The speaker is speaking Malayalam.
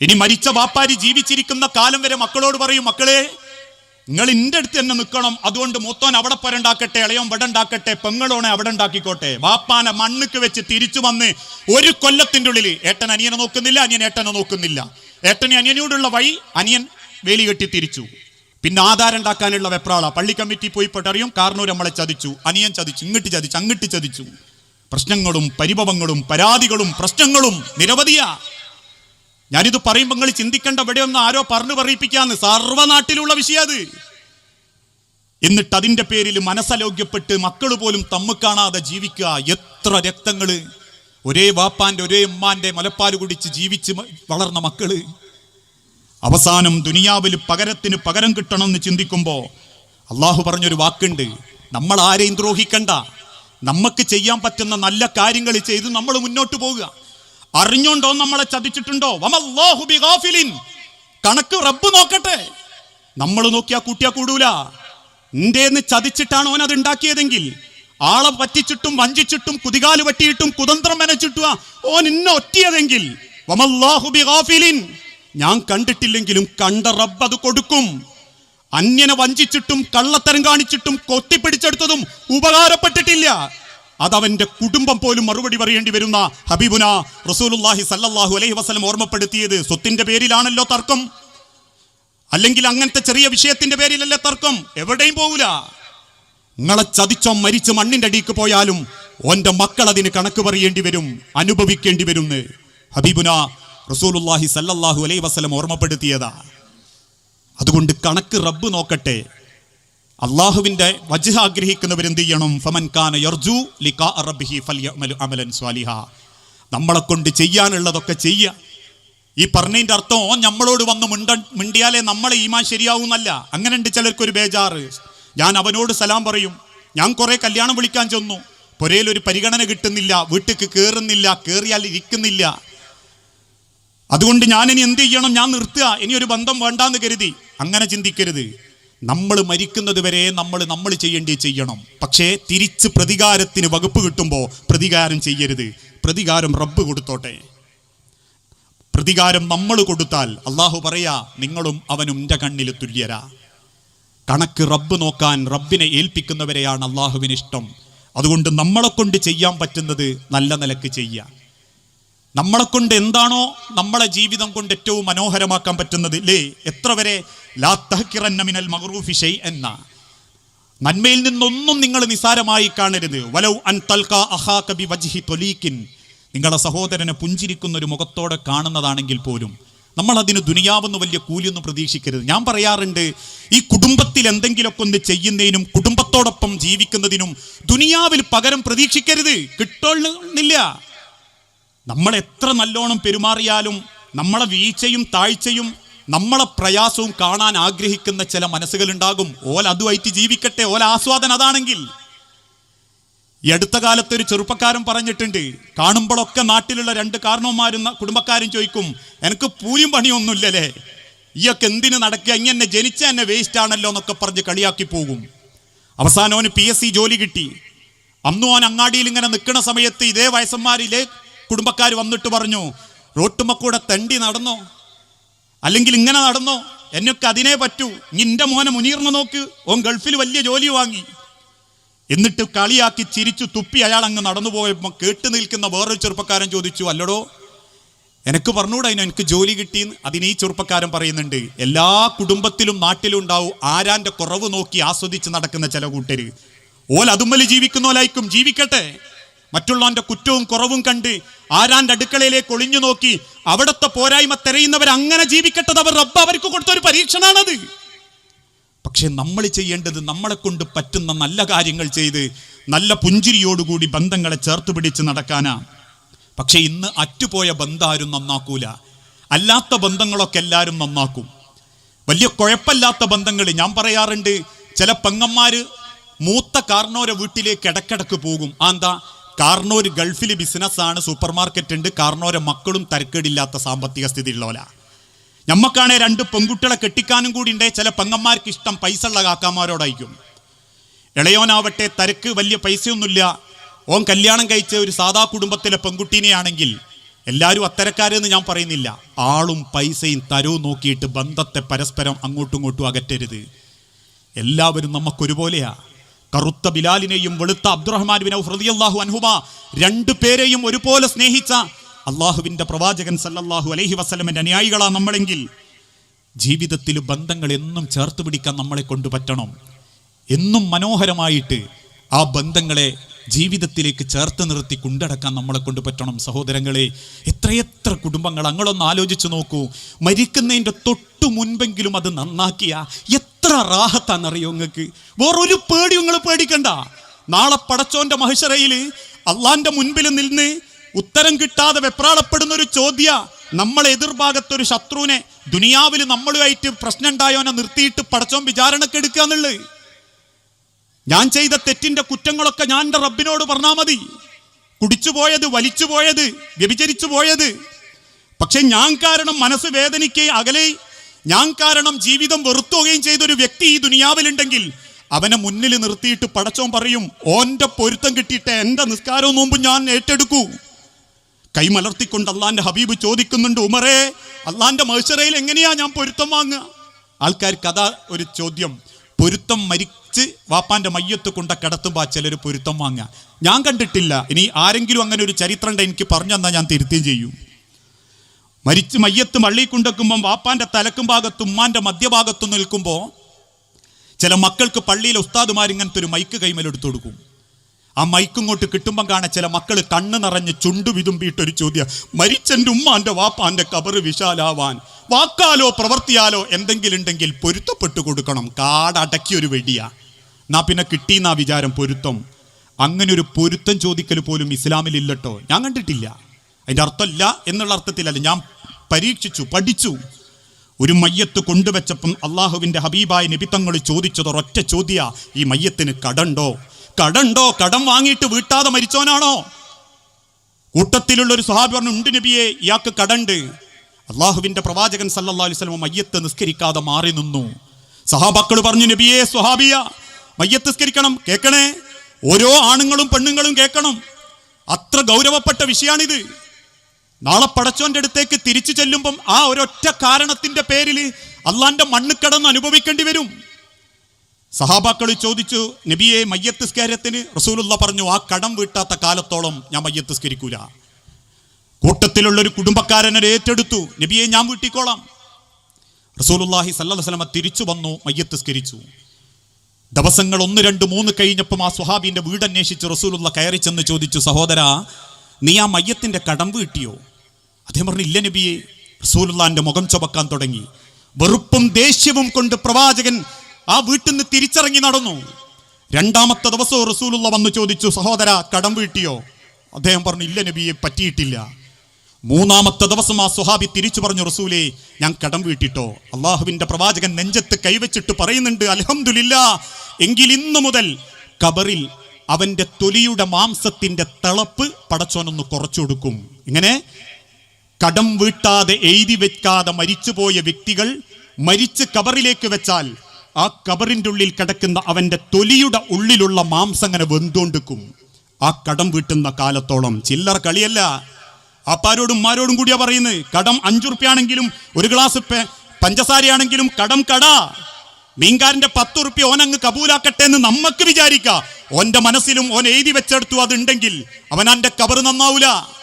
ഇനി മരിച്ച വാപ്പാരി ജീവിച്ചിരിക്കുന്ന കാലം വരെ മക്കളോട് പറയും മക്കളെ നിങ്ങൾ ഇന്റെ അടുത്ത് തന്നെ നിൽക്കണം. അതുകൊണ്ട് മൂത്തോൻ അവിടെ പരണ്ടാക്കട്ടെ ഇളയോൻ ഇവിടെ ഉണ്ടാക്കട്ടെ പെങ്ങളോണെ അവിടെ ഉണ്ടാക്കിക്കോട്ടെ. വാപ്പാനെ മണ്ണുക്ക് വെച്ച് തിരിച്ചു വന്ന് ഒരു കൊല്ലത്തിന്റെ ഉള്ളിൽ ഏട്ടൻ അനിയനെ നോക്കുന്നില്ല അനിയൻ ഏട്ടനെ നോക്കുന്നില്ല. ഏട്ടന് അനിയനോടുള്ള വഴി അനിയൻ വേലി കെട്ടി തിരിച്ചു. പിന്നെ ആധാരം ഉണ്ടാക്കാനുള്ള വെപ്രാള. പള്ളി കമ്മിറ്റി പോയി പെട്ടറിയും കാർണൂർ നമ്മളെ ചതിച്ചു. അനിയൻ ചതിച്ചു ഇങ്ങോട്ട് ചതിച്ചു അങ്ങോട്ട് ചതിച്ചു. പ്രശ്നങ്ങളും പരിഭവങ്ങളും പരാതികളും പ്രശ്നങ്ങളും നിരവധിയാ. ഞാനിത് പറയുമ്പോൾ നിങ്ങൾ ചിന്തിക്കേണ്ട എവിടെയൊന്നും ആരോ പറഞ്ഞു പറയിപ്പിക്കാന്ന്. സർവനാട്ടിലുള്ള വിഷയം അത്. എന്നിട്ട് അതിന്റെ പേരിൽ മനസ്സലോഗ്യപ്പെട്ട് മക്കൾ പോലും തമ്മ് കാണാതെ ജീവിക്കുക. എത്ര രക്തങ്ങൾ ഒരേ വാപ്പാന്റെ ഒരേ ഉമ്മാന്റെ മുലപ്പാൽ കുടിച്ച് ജീവിച്ച് വളർന്ന മക്കൾ. അവസാനം ദുനിയാവിൽ പകരത്തിന് പകരം കിട്ടണമെന്ന് ചിന്തിക്കുമ്പോൾ അള്ളാഹു പറഞ്ഞൊരു വാക്കുണ്ട്. നമ്മൾ ആരെയും ദ്രോഹിക്കണ്ട. നമുക്ക് ചെയ്യാൻ പറ്റുന്ന നല്ല കാര്യങ്ങൾ ചെയ്ത് നമ്മൾ മുന്നോട്ട് പോവുക. അറിഞ്ഞോണ്ടോ നമ്മളെ ചതിച്ചിട്ടുണ്ടോ. കണക്ക് റബ്ബ് നോക്കട്ടെ. നമ്മൾ നോക്കിയാ കൂട്ടിയാ കൂടൂല. ഇന്ത്യന്ന് ചതിച്ചിട്ടാണ് ഓൻ അത് ഉണ്ടാക്കിയതെങ്കിൽ ആളെ പറ്റിച്ചിട്ടും വഞ്ചിച്ചിട്ടും കുതികാൽ പറ്റിയിട്ടും കുതന്ത്രം മെനച്ചിട്ടുവാ ഓൻ ഇന്ന ഒറ്റിയതെങ്കിൽ. ഞാൻ കണ്ടിട്ടില്ലെങ്കിലും കണ്ട റബ്ബ് അത് കൊടുക്കും. അന്യനെ വഞ്ചിച്ചിട്ടും കള്ളത്തരം കാണിച്ചിട്ടും കൊത്തിപ്പിടിച്ചെടുത്തതും ഉപകാരപ്പെട്ടിട്ടില്ല. അതവന്റെ കുടുംബം പോലും മറുപടി പറയേണ്ടി വരുന്ന ഹബീബുന റസൂലുല്ലാഹി സല്ലല്ലാഹു അലൈഹി വസല്ലം ഓർമ്മപ്പെടുത്തിയത് സ്വത്തിന്റെ പേരിലാണല്ലോ തർക്കം. അല്ലെങ്കിൽ അങ്ങനത്തെ ചെറിയ വിഷയത്തിന്റെ പേരിലല്ലേ തർക്കം. എവിടെയും പോകൂല നിങ്ങളെ ചതിച്ചോ മരിച്ച് മണ്ണിന്റെ അടിക്ക് പോയാലും ഓന്റെ മക്കൾ അതിന് കണക്ക് പറയേണ്ടി വരും അനുഭവിക്കേണ്ടി വരും ഹബീബുന റസൂലുല്ലാഹി സല്ലല്ലാഹു അലൈഹി വസല്ലം ഓർമ്മപ്പെടുത്തിയതാ. അതുകൊണ്ട് കണക്ക് റബ്ബ് നോക്കട്ടെ. അള്ളാഹുവിന്റെ വജ്ഹ ആഗ്രഹിക്കുന്നവരെന്ത് ചെയ്യണം? ഫമൻ കാന യർജു അമലൻ സ്വാലിഹ. നമ്മളെ കൊണ്ട് ചെയ്യാനുള്ളതൊക്കെ ചെയ്യുക. ഈ പറഞ്ഞതിന്റെ അർത്ഥം നമ്മളോട് വന്ന് മിണ്ട മിണ്ടിയാലേ നമ്മളെ ഈമാൻ ശരിയാവുന്നല്ല. അങ്ങനെ ഉണ്ട് ചിലർക്കൊരു ബേജാറ്. ഞാൻ അവനോട് സലാം പറയും. ഞാൻ കുറേ കല്യാണം വിളിക്കാൻ ചെന്നു. പുരയിലൊരു പരിഗണന കിട്ടുന്നില്ല. വീട്ടിക്ക് കയറുന്നില്ല കയറിയാൽ ഇരിക്കുന്നില്ല. അതുകൊണ്ട് ഞാൻ ഇനി എന്ത് ചെയ്യണം? ഞാൻ നിർത്തുക. ഇനി ഒരു ബന്ധം വേണ്ടാന്ന് കരുതി. അങ്ങനെ ചിന്തിക്കരുത്. നമ്മൾ മരിക്കുന്നത് വരെ നമ്മൾ നമ്മൾ ചെയ്യേണ്ടി ചെയ്യണം. പക്ഷേ തിരിച്ച് പ്രതികാരത്തിന് വകുപ്പ് കിട്ടുമ്പോൾ പ്രതികാരം ചെയ്യരുത്. പ്രതികാരം റബ്ബ് കൊടുത്തോട്ടെ. പ്രതികാരം നമ്മൾ കൊടുത്താൽ അള്ളാഹു പറയാ നിങ്ങളും അവനും എന്റെ കണ്ണിൽ തുല്യരാ. കണക്ക് റബ്ബ് നോക്കാൻ റബ്ബിനെ ഏൽപ്പിക്കുന്നവരെയാണ് അള്ളാഹുവിന് ഇഷ്ടം അതുകൊണ്ട് നമ്മളെ കൊണ്ട് ചെയ്യാൻ പറ്റുന്നത് നല്ല നിലയ്ക്ക് ചെയ്യാം നമ്മളെ കൊണ്ട് എന്താണോ നമ്മളെ ജീവിതം കൊണ്ട് ഏറ്റവും മനോഹരമാക്കാൻ പറ്റുന്നത് ലേ എത്ര വരെ? ലാ തഹ്കിറന്ന മിനൽ മഗ്റൂഫി ഷൈഅന്ന. നന്മയിൽ നിന്നൊന്നും നിങ്ങൾ നിസാരമായി കാണരുത്. വലൗ അൻ തൽക്കാ അഹാ ബി വജ്ഹി തൊലീക്കിൻ നിങ്ങളെ സഹോദരനെ പുഞ്ചിരിക്കുന്ന ഒരു മുഖത്തോടെ കാണുന്നതാണെങ്കിൽ പോലും നമ്മൾ അതിന് ദുനിയാവെന്ന് വലിയ കൂലിയൊന്നും പ്രതീക്ഷിക്കരുത്. ഞാൻ പറയാറുണ്ട് ഈ കുടുംബത്തിൽ എന്തെങ്കിലുമൊക്കെ ഒന്ന് ചെയ്യുന്നതിനും കുടുംബത്തോടൊപ്പം ജീവിക്കുന്നതിനും ദുനിയാവിൽ പകരം പ്രതീക്ഷിക്കരുത്. കിട്ടുന്നില്ല നമ്മൾ എത്ര നല്ലോണം പെരുമാറിയാലും നമ്മളെ വീഴ്ചയും താഴ്ചയും നമ്മളെ പ്രയാസവും കാണാൻ ആഗ്രഹിക്കുന്ന ചില മനസ്സുകളുണ്ടാകും. ഓൽ അതുമായിട്ട് ജീവിക്കട്ടെ ഓല ആസ്വാദനം അതാണെങ്കിൽ. ഈ അടുത്ത കാലത്ത് ഒരു ചെറുപ്പക്കാരൻ പറഞ്ഞിട്ടുണ്ട് കാണുമ്പോഴൊക്കെ നാട്ടിലുള്ള രണ്ട് കാരണവന്മാരും കുടുംബക്കാരും ചോദിക്കും എനിക്ക് പൂയും പണിയൊന്നുമില്ലല്ലേ? ഈയൊക്കെ എന്തിന് നടക്കുക? ഇങ്ങനെ ജനിച്ച എന്നെ വേസ്റ്റ് ആണല്ലോ എന്നൊക്കെ പറഞ്ഞ് കളിയാക്കി പോകും. അവസാനം അവന് പി എസ് സി ജോലി കിട്ടി. അന്നും അവൻ അങ്ങാടിയിൽ ഇങ്ങനെ നിൽക്കുന്ന സമയത്ത് ഇതേ വയസ്സന്മാരിലെ കുടുംബക്കാർ വന്നിട്ട് പറഞ്ഞു റോട്ടുമ്മക്കൂടെ തണ്ടി നടന്നോ? അല്ലെങ്കിൽ ഇങ്ങനെ നടന്നോ? എന്നൊക്കെ അതിനേ പറ്റൂ. നിന്റെ മോനെ മുനീർന്ന് നോക്ക്. ഓൻ ഗൾഫിൽ വലിയ ജോലി വാങ്ങി. എന്നിട്ട് കളിയാക്കി ചിരിച്ചു തുപ്പി അയാൾ അങ്ങ് നടന്നു പോയപ്പോൾ കേട്ട് നിൽക്കുന്ന വേറൊരു ചെറുപ്പക്കാരൻ ചോദിച്ചു അല്ലടോ എനിക്ക് പറഞ്ഞൂടെ അതിന് എനിക്ക് ജോലി കിട്ടിയെന്ന് അതിന് ഈ ചെറുപ്പക്കാരൻ പറയുന്നുണ്ട് എല്ലാ കുടുംബത്തിലും നാട്ടിലും ഉണ്ടാവും ആരാന്റെ കുറവ് നോക്കി ആസ്വദിച്ച് നടക്കുന്ന ചില കൂട്ടര്. ഓൽ അതുമ്മൽ ജീവിക്കുന്നോലായിരിക്കും ജീവിക്കട്ടെ. മറ്റുള്ളവന്റെ കുറ്റവും കുറവും കണ്ട് ആരാന്റെ അടുക്കളയിലേക്ക് ഒളിഞ്ഞു നോക്കി അവിടത്തെ പോരായ്മ തെരയുന്നവർ അങ്ങനെ ജീവിക്കട്ടത് അവർ റബ്ബ് അവർക്ക് കൊടുത്ത ഒരു പരീക്ഷണാണത്. പക്ഷെ നമ്മൾ ചെയ്യേണ്ടത് നമ്മളെ കൊണ്ട് പറ്റുന്ന നല്ല കാര്യങ്ങൾ ചെയ്ത് നല്ല പുഞ്ചിരിയോടുകൂടി ബന്ധങ്ങളെ ചേർത്ത് പിടിച്ച് നടക്കാനാ. പക്ഷെ ഇന്ന് അറ്റുപോയ ബന്ധാരും നന്നാക്കൂല. അല്ലാത്ത ബന്ധങ്ങളൊക്കെ എല്ലാവരും നന്നാക്കും. വലിയ കുഴപ്പമില്ലാത്ത ബന്ധങ്ങൾ ഞാൻ പറയാറുണ്ട്. ചില പെങ്ങന്മാർ മൂത്ത കാർണോരെ വീട്ടിലേക്ക് ഇടക്കിടക്ക് പോകും. ആ എന്താ? കാർണോര് ഗൾഫിൽ ബിസിനസ്സാണ് സൂപ്പർ മാർക്കറ്റ് ഉണ്ട് കാർണോരെ മക്കളും തരക്കേടില്ലാത്ത സാമ്പത്തിക സ്ഥിതി ഉള്ളവല ഞമ്മക്കാണെ രണ്ട് പെൺകുട്ടികളെ കെട്ടിക്കാനും കൂടി ഉണ്ടേ. ചില പെങ്ങന്മാർക്ക് ഇഷ്ടം പൈസ ഉള്ള കാക്കാമാരോടായിരിക്കും ഇളയോനാവട്ടെ തരക്ക് വലിയ പൈസയൊന്നുമില്ല. ഓൻ കല്യാണം കഴിച്ച ഒരു സാധാ കുടുംബത്തിലെ പെൺകുട്ടീനെയാണെങ്കിൽ എല്ലാവരും അത്തരക്കാരെന്ന് ഞാൻ പറയുന്നില്ല. ആളും പൈസയും തരവും നോക്കിയിട്ട് ബന്ധത്തെ പരസ്പരം അങ്ങോട്ടും ഇങ്ങോട്ടും അകറ്റരുത്. എല്ലാവരും നമുക്കൊരുപോലെയാ കറുത്ത ബിലാലിനെയും വെളുത്ത അബ്ദുറഹ്മാൻ ബിൻ ഔഫ് റളിയല്ലാഹു അൻഹുമ രണ്ടു പേരെയും ഒരുപോലെ സ്നേഹിച്ച അള്ളാഹുവിന്റെ പ്രവാചകൻ സല്ലല്ലാഹു അലൈഹി വസ്ലമിന്റെ അനുയായികളാ നമ്മളെങ്കിൽ ജീവിതത്തിൽ ബന്ധങ്ങൾ എന്നും ചേർത്ത് പിടിക്കാൻ നമ്മളെ കൊണ്ട് പറ്റണം. എന്നും മനോഹരമായിട്ട് ആ ബന്ധങ്ങളെ ജീവിതത്തിലേക്ക് ചേർത്ത് നിർത്തി കൊണ്ടടക്കാൻ നമ്മളെ കൊണ്ട് പറ്റണം. സഹോദരങ്ങളെ എത്രയെത്ര കുടുംബങ്ങൾ അങ്ങളൊന്ന് ആലോചിച്ച് നോക്കൂ. മരിക്കുന്നതിന്റെ തൊട്ടു മുൻപെങ്കിലും അത് നന്നാക്കിയ എത്ര റാഹത്താണെന്നറിയോ നിങ്ങൾക്ക്? വേറൊരു പേടി നിങ്ങൾ പേടിക്കണ്ട. നാളെ പടച്ചോന്റെ മഹിഷറയിൽ അള്ളാന്റെ മുൻപിൽ നിന്ന് ഉത്തരം കിട്ടാതെ വെപ്രാളപ്പെടുന്ന ഒരു ചോദ്യ നമ്മളെ എതിർഭാഗത്തൊരു ശത്രുവിനെ ദുനിയാവിൽ നമ്മളുമായിട്ട് പ്രശ്നം ഉണ്ടായോനെ നിർത്തിയിട്ട് പടച്ചോൻ വിചാരണക്ക് എടുക്കുക എന്നുള്ളത് ഞാൻ ചെയ്ത തെറ്റിന്റെ കുറ്റങ്ങളൊക്കെ ഞാൻ എന്റെ റബ്ബിനോട് പറഞ്ഞാൽ മതി. കുടിച്ചു പോയത് വലിച്ചു പോയത് വ്യഭിചരിച്ചു പോയത്. പക്ഷെ ഞാൻ കാരണം മനസ്സ് വേദനിക്കുകയും അകലെ ഞാൻ കാരണം ജീവിതം വെറുത്തുകയും ചെയ്ത ഒരു വ്യക്തി ഈ ദുനിയാവിലുണ്ടെങ്കിൽ അവനെ മുന്നിൽ നിർത്തിയിട്ട് പടച്ചോൻ പറയും ഓന്റെ പൊരുത്തം കിട്ടിയിട്ട് എന്റെ നിസ്കാരവും നോമ്പ് ഞാൻ ഏറ്റെടുക്കൂ. കൈമലർത്തിക്കൊണ്ട് അള്ളാന്റെ ഹബീബ് ചോദിക്കുന്നുണ്ട് ഉമറേ അള്ളാന്റെ മത്സരയിൽ എങ്ങനെയാ ഞാൻ പൊരുത്തം വാങ്ങുക? ആൾക്കാർക്ക് അതാ ഒരു ചോദ്യം പൊരുത്തം മരിച്ച് വാപ്പാന്റെ മയ്യത്ത് കൊണ്ട കിടത്തുമ്പോൾ ചിലർ പൊരുത്തം വാങ്ങുക? ഞാൻ കണ്ടിട്ടില്ല. ഇനി ആരെങ്കിലും അങ്ങനെ ഒരു ചരിത്രം എനിക്ക് പറഞ്ഞു തന്നാൽ ഞാൻ തിരുത്തുകയും ചെയ്യും. മരിച്ച് മയ്യത്ത് മള്ളി കൊണ്ടെക്കുമ്പം വാപ്പാന്റെ തലക്കും ഭാഗത്ത് ഉമ്മാന്റെ മധ്യഭാഗത്ത് നിൽക്കുമ്പോൾ ചില മക്കൾക്ക് പള്ളിയിലെ ഉസ്താദുമാർ ഇങ്ങനത്തെ ഒരു മൈക്ക് കൈമലെടുത്തു കൊടുക്കും. ആ മൈക്കും ഇങ്ങോട്ട് കിട്ടുമ്പം കാണാൻ ചില മക്കൾ കണ്ണ് നിറഞ്ഞ് ചുണ്ടു വിതുമ്പിയിട്ടൊരു ചോദ്യം മരിച്ചെന്റെ ഉമ്മാന്റെ വാപ്പാന്റെ കബറ് വിശാലാവാൻ വാക്കാലോ പ്രവർത്തിയാലോ എന്തെങ്കിലും ഉണ്ടെങ്കിൽ പൊരുത്തപ്പെട്ടു കൊടുക്കണം. കാടടക്കിയൊരു വെടിയാ. എന്നാ പിന്നെ കിട്ടിയെന്നാ വിചാരം പൊരുത്തം. അങ്ങനെ ഒരു പൊരുത്തം ചോദിക്കൽ പോലും ഇസ്ലാമിൽ ഇല്ലട്ടോ ഞാൻ കണ്ടിട്ടില്ല. അതിന്റെ അർത്ഥമില്ല എന്നുള്ള അർത്ഥത്തിലല്ല. ഞാൻ പരീക്ഷിച്ചു പഠിച്ചു. ഒരു മയ്യത്ത് കൊണ്ടുവച്ചപ്പം അള്ളാഹുവിന്റെ ഹബീബായ നിബിത്തങ്ങൾ ചോദിച്ചത് ഒറ്റ ചോദ്യ ഈ മയ്യത്തിന് കടണ്ടോ? കടണ്ടോ? കടം വാങ്ങിയിട്ട് വീട്ടാതെ മരിച്ചോനാണോ കൂട്ടത്തിലുള്ള ഒരു സ്വഹാബി പറഞ്ഞു ഉണ്ട് നബിയെ ഇയാൾക്ക് കടണ്ട്. അള്ളാഹുവിന്റെ പ്രവാചകൻ സല്ലല്ലാഹു അലൈഹി വസല്ലം മയ്യത്ത് നിസ്കരിക്കാതെ മാറി നിന്നു. സഹാബാക്കൾ പറഞ്ഞു നബിയെ സ്വഹാബിയ മയ്യത്ത് നിസ്കരിക്കണം കേൾക്കണേ ഓരോ ആണുങ്ങളും പെണ്ണുങ്ങളും കേൾക്കണം അത്ര ഗൗരവപ്പെട്ട വിഷയാണിത്. നാളെ പടച്ചോന്റെ അടുത്തേക്ക് തിരിച്ചു ചെല്ലുമ്പം ആ ഒരൊറ്റ കാരണത്തിന്റെ പേരിൽ അള്ളാന്റെ മണ്ണ് കടന്ന് അനുഭവിക്കേണ്ടി വരും. സഹാബാക്കൾ ചോദിച്ചു നബിയെ മയ്യത്ത് സ്കാരത്തിന് റസൂലുള്ള പറഞ്ഞു ആ കടം വീട്ടാത്ത കാലത്തോളം ഞാൻ മയ്യത്ത് സ്കരിക്കൂല കൂട്ടത്തിലുള്ള ഒരു കുടുംബക്കാരനെ ഏറ്റെടുത്തു. നബിയെ ഞാൻ വീട്ടിക്കോളാം. റസൂലുള്ളാഹി സല്ലല്ലാഹു അലൈഹി വസല്ലം തിരിച്ചു വന്നു മയ്യത്ത് സ്കരിച്ചു ദിവസങ്ങൾ ഒന്ന് രണ്ട് മൂന്ന് കഴിഞ്ഞപ്പം ആ സുഹാബിന്റെ വീട് അന്വേഷിച്ച് റസൂലുള്ള കയറി ചെന്ന് ചോദിച്ചു സഹോദര നീ ആ മയ്യത്തിന്റെ കടം വീട്ടിയോ? അദ്ദേഹം പറഞ്ഞു ഇല്ല നബിയെ റസൂലുള്ളാന്റെ മുഖം ചുമക്കാൻ തുടങ്ങി. വെറുപ്പും ദേഷ്യവും കൊണ്ട് പ്രവാചകൻ ആ വീട്ടിൽ നിന്ന് തിരിച്ചിറങ്ങി നടന്നു. രണ്ടാമത്തെ ദിവസവും റസൂലുള്ള വന്ന് ചോദിച്ചു സഹോദര കടം വീട്ടിയോ? അദ്ദേഹം പറഞ്ഞു ഇല്ല നബിയെ പറ്റിയിട്ടില്ല. മൂന്നാമത്തെ ദിവസം ആ സുഹാബി തിരിച്ചു പറഞ്ഞു റസൂലെ ഞാൻ കടം വീട്ടിട്ടോ? അള്ളാഹുവിന്റെ പ്രവാചകൻ നെഞ്ചത്ത് കൈവച്ചിട്ട് പറയുന്നുണ്ട് അലഹമില്ല എങ്കിൽ ഇന്നു മുതൽ കബറിൽ അവന്റെ തൊലിയുടെ മാംസത്തിന്റെ തിളപ്പ് പടച്ചോനൊന്ന് കുറച്ചു കൊടുക്കും. ഇങ്ങനെ കടം വീട്ടാതെ എഴുതി വെക്കാതെ മരിച്ചുപോയ വ്യക്തികൾ മരിച്ച് കബറിലേക്ക് വെച്ചാൽ ആ കബറിന്റെ ഉള്ളിൽ കിടക്കുന്ന അവന്റെ തൊലിയുടെ ഉള്ളിലുള്ള മാംസം അങ്ങനെ വെന്തുകൊണ്ടിരിക്കും. ആ കടം വീട്ടുന്ന കാലത്തോളം ചില്ലറ കളിയല്ല. അപ്പാരോടും മാരോടും കൂടിയാ പറയുന്നത് കടം അഞ്ചുറുപ്യാണെങ്കിലും ഒരു ഗ്ലാസ് പഞ്ചസാരയാണെങ്കിലും കടം കട. മീൻകാരന്റെ പത്ത് ഉറുപ്പ്യ അങ്ങ് കബൂലാക്കട്ടെ എന്ന് നമ്മക്ക് വിചാരിക്കാം. ഓന്റെ മനസ്സിലും ഓൻ എഴുതി വെച്ചെടുത്തു അതുണ്ടെങ്കിൽ അവൻ അവന്റെ കബറ് നന്നാവൂല.